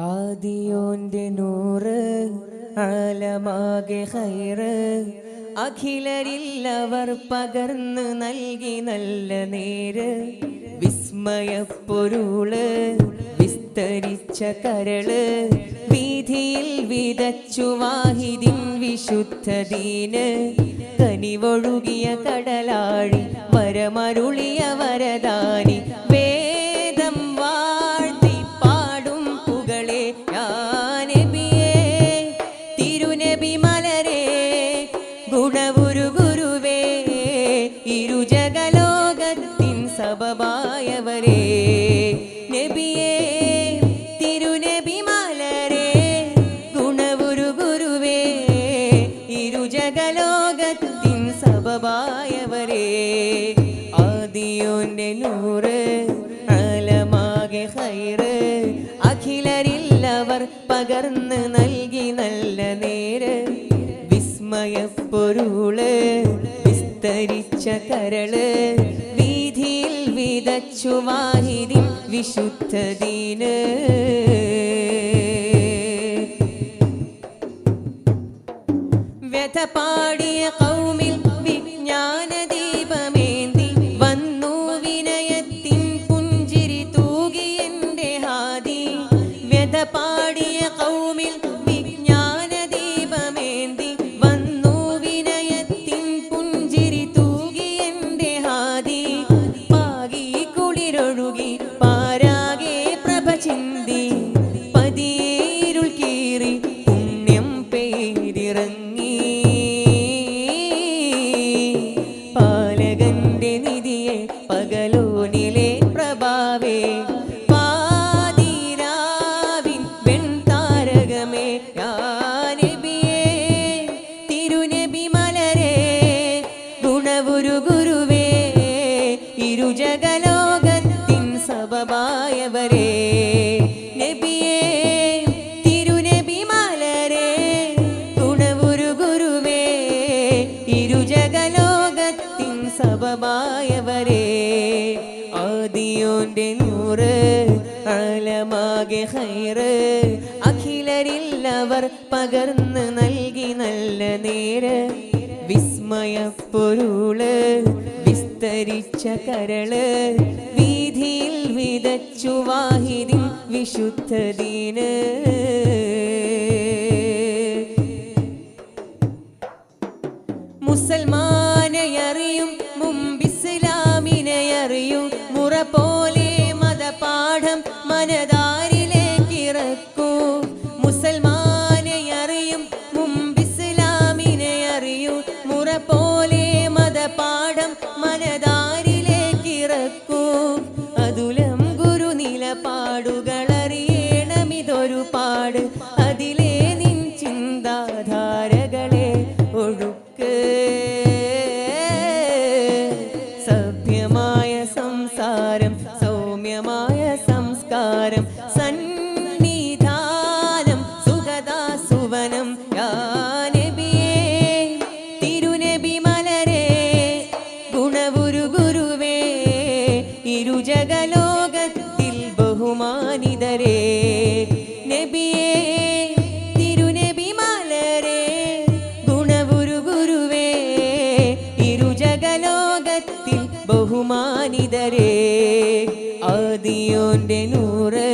ആദിയോന്റെ നൂറ് ആലമാകെ ഹൈറ്. അഖിലരില്ലവർ പകർന്ന് നൽകി നല്ല നേര്. വിസ്മയപ്പൊരുൾ വിസ്തരിച്ച കരൾ. വീതിയിൽ വിതച്ചു വാഹിദിൻ വിശുദ്ധദീന് കനിവൊഴുകിയ കടലാഴി വരമരുളിയ വരദാനി. വേദം ഇരുജഗലോകത്തിൻ സബബായവരേ നബിയേ തിരുനബി മലരേ ഗുരുവേ ഇരുജഗലോകത്തിൻ സബബായവരേ ആദിയോന്റെ നൽകി നല്ല നേര്. വിസ്മയപ്പൊരുൾ വിസ്തരിച്ച കരൾ വീതിയിൽ വിതച്ചു വാഹിനി വിശുദ്ധദീന് വ്യഥ കൗമിൽ വിജ്ഞാന ദീപമേന്തി വന്നു വിനയത്തിൻ പുഞ്ചിരി തൂകിയന്റെ ഹാദി. വ്യഥ പാടിയ കൗമിൽ പെയ്തിറങ്ങി പാലകന്റെ നിധിയെ പകലോനിലെ പ്രഭാവേ ആദിയോന്റെ നൂറ് അലമാകെ ഹൈറ്. അഖിലരില്ലവർ പകർന്ന് നൽകി നല്ല നേര്. വിസ്മയപ്പൊരുൾ വിസ്തരിച്ച കരൾ. വീതിയിൽ വിതച്ചു വാഹിദിൻ വിശുദ്ധദീന് മുസൽമാനെ മുറ പോലെ മതപാഠം മനതാരിലേക്ക് diferença. ബഹുമാനിതരേ ആദിയോന്റെ നൂറ്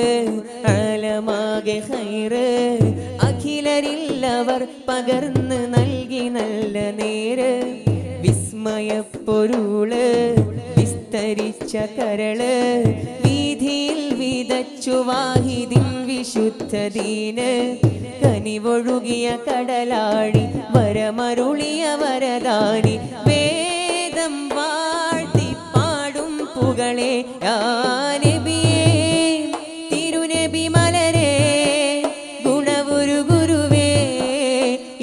അലമാകെ ഹൈറ്. അഖിലരില്ലവർ പകർന്ന് നൽകി നല്ല നേര്. വിസ്മയപ്പൊരുൾ വിസ്തരിച്ച കരൾ. വീതിയിൽ വിതച്ചു വാഹിദിൻ വിശുദ്ധദീന് കനിവൊഴുകിയ കടലാടി വരമരുളിയ വരദാനി. വേദം പാടും പുകളെ യാ നബിയേ തിരുനബി മലരെ ഗുണവുരു ഗുരുവേ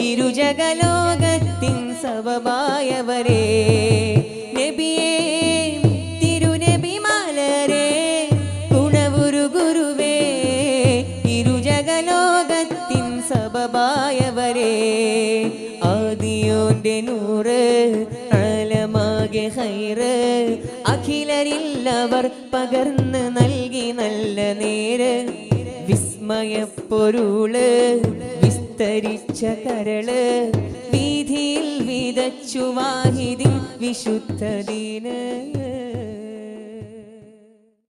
ഇരുജഗലോകത്തിൻ സബബായവരേ നബിയേ തിരുനബി മലരെ ഗുണവുരു ഗുരുവേ ഇരുജഗലോകത്തിൻ സബബായവരേ ആദിയോന്റെ നൂറ് ആലമാകെ ഹൈറ്. അഖിലരില്ലവർ പകർന്ന് നൽകി നല്ല നേര്. വിസ്മയ വിസ്മയപ്പൊരുൾ വിസ്തരിച്ച കരൾ. വീതിയിൽ വിതച്ചു വാഹിതി വിശുദ്ധ